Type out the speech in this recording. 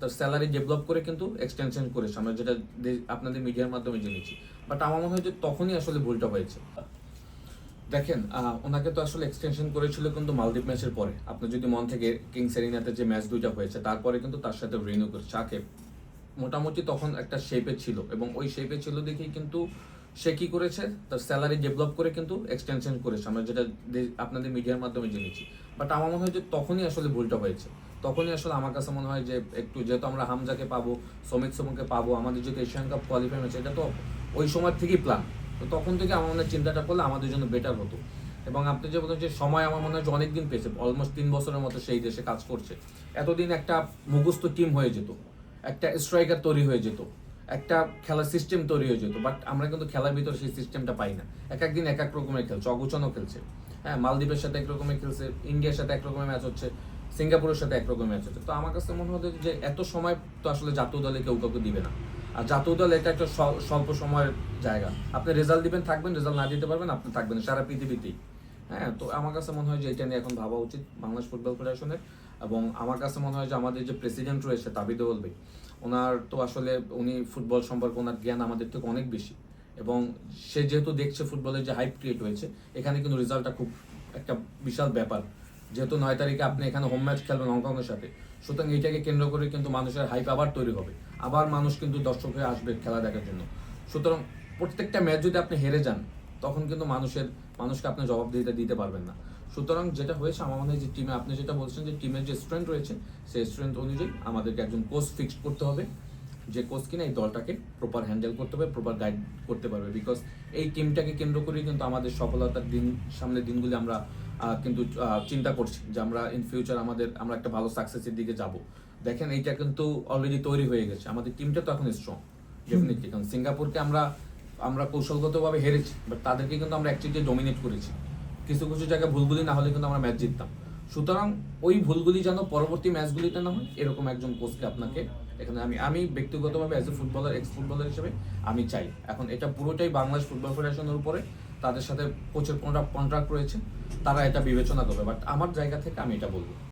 তার salary develop করে কিন্তু এক্সটেনশন করেছে। আমরা যেটা আপনাদের মিডিয়ার মাধ্যমে জেনেছি। বাট আমার মনে হয় যে তখনই আসলে ভুলটা হয়েছে। দেখেন ওনাকে তো আসলে এক্সটেনশন করেছিল কিন্তু মালদ্বীপ ম্যাচের পরে। আপনি যদি মন থেকে কিংস এরিনাতে যে ম্যাচ দুইটা হয়েছে, তারপরে কিন্তু তার সাথে রিনিউ করেছে। সাকিব মোটামুটি তখন একটা শেপে ছিল এবং ওই শেপে ছিল দেখেই কিন্তু সে কি করেছে? তার স্যালারি ডেভেলপ করে কিন্তু এক্সটেনশন করেছে। আমরা যেটা আপনাদের মিডিয়ার মাধ্যমে জেনেছি। বাট আমার মনে হয় যে তখনই আসলে ভুলটা হয়েছে। তখনই আসলে আমার কাছে মনে হয় যে একটু যেহেতু আমরা হামজাকে পাবো, সমিত সমকে পাবো, আমাদের যেহেতু এশিয়ান কাপ কোয়ালিফাই ম্যাচ এটা তো ওই সময় থেকেই প্ল্যান তো তখন থেকে আমার মনে হয় চিন্তাটা করলে আমাদের জন্য বেটার হতো। এবং আপনি যে বলেন যে সময় আমার মনে হয় যে অনেকদিন পেয়েছে অলমোস্ট তিন বছরের মতো সেই দেশে কাজ করছে। এতদিন একটা মুখস্থ টিম হয়ে যেত, একটা স্ট্রাইকার তৈরি হয়ে যেত। একটা খেলার সিস্টেম তৈরি হয়ে যেত বাট আমরা কিন্তু খেলার ভিতরে সেই সিস্টেমটা পাই না। এক একদিন এক এক রকমের খেলছে, অগোছানো খেলছে। হ্যাঁ মালদ্বীপের সাথে এক রকমের খেলছে, ইন্ডিয়ার সাথে এক রকমের ম্যাচ হচ্ছে, সিঙ্গাপুরের সাথে এক রকমের ম্যাচ হচ্ছে। তো আমার কাছে মনে হতো যে এত সময় তো আসলে জাতীয় দলে কেউ কাউকে দিবে না। আর জাতীয় দল এটা একটা স্বল- স্বল্প সময়ের জায়গা। আপনি রেজাল্ট দিবেন, থাকবেন রেজাল্ট না দিতে পারবেন, আপনি থাকবেন, সারা পৃথিবীতেই। হ্যাঁ তো আমার কাছে মনে হয় যে এটা নিয়ে এখন ভাবা উচিত বাংলাদেশ ফুটবল ফেডারেশনের এবং আমার কাছে মনে হয় যে আমাদের যে প্রেসিডেন্ট রয়েছে, তাবিদ বলবে ওনার তো আসলে উনি ফুটবল সম্পর্কে ওনার জ্ঞান আমাদের থেকে অনেক বেশি। এবং সে যেহেতু দেখছে ফুটবলের যে হাইপ ক্রিয়েট হয়েছে, এখানে কিন্তু রেজাল্টটা খুব একটা বিশাল ব্যাপার। যেহেতু নয় তারিখে আপনি এখানে হোম ম্যাচ খেলবেন হংকংয়ের সাথে, সুতরাং এইটাকে কেন্দ্র করে কিন্তু মানুষের হাইপ আবার তৈরি হবে। আবার মানুষ কিন্তু দর্শক হয়ে আসবে খেলা দেখার জন্য। সুতরাং প্রত্যেকটা ম্যাচ যদি আপনি হেরে যান, তখন কিন্তু মানুষের, মানুষকে আপনি জবাবদিহিতা দিতে পারবেন না। সুতরাং যেটা হয়েছে আমার হয় যে টিমে আপনি যেটা বলছেন যে টিমের যে স্ট্রেংথ রয়েছে সেই স্ট্রেংথ অনুযায়ী আমাদেরকে একজন কোচ ফিক্সড করতে হবে। যে কোচ কিনা এই দলটাকে প্রপার হ্যান্ডেল করতে হবে প্রপার গাইড করতে পারবে। বিকজ এই টিমটাকে কেন্দ্র করেই কিন্তু আমাদের সফলতার দিন সামনের দিনগুলি আমরা কিন্তু চিন্তা করছি যে আমরা ইন ফিউচার আমাদের আমরা একটা ভালো সাকসেসের দিকে যাব। দেখেন এইটা কিন্তু অলরেডি তৈরি হয়ে গেছে। আমাদের টিমটা তো এখন স্ট্রং ডেফিনেটলি কারণ সিঙ্গাপুরকে আমরা আমরা কৌশলগতভাবে হেরেছি বাট তাদেরকে কিন্তু আমরা অ্যাকচুয়ালি ডমিনেট করেছি। কিছু কিছু জায়গায় ভুলগুলি না হলে কিন্তু আমরা ম্যাচ জিততাম। সুতরাং ওই ভুলগুলি যেন পরবর্তী ম্যাচগুলিতে না হয়, এরকম একজন কোচকে আপনাকে এখানে আমি আমি ব্যক্তিগতভাবে as a footballer ex footballer হিসেবে আমি চাই। এখন এটা পুরোটাই বাংলাদেশ ফুটবল ফেডারেশনের উপরে, তাদের সাথে কোচের কন্ট্রাক্ট রয়েছে, তারা এটা বিবেচনা করবে। বাট আমার জায়গা থেকে আমি এটা বলব।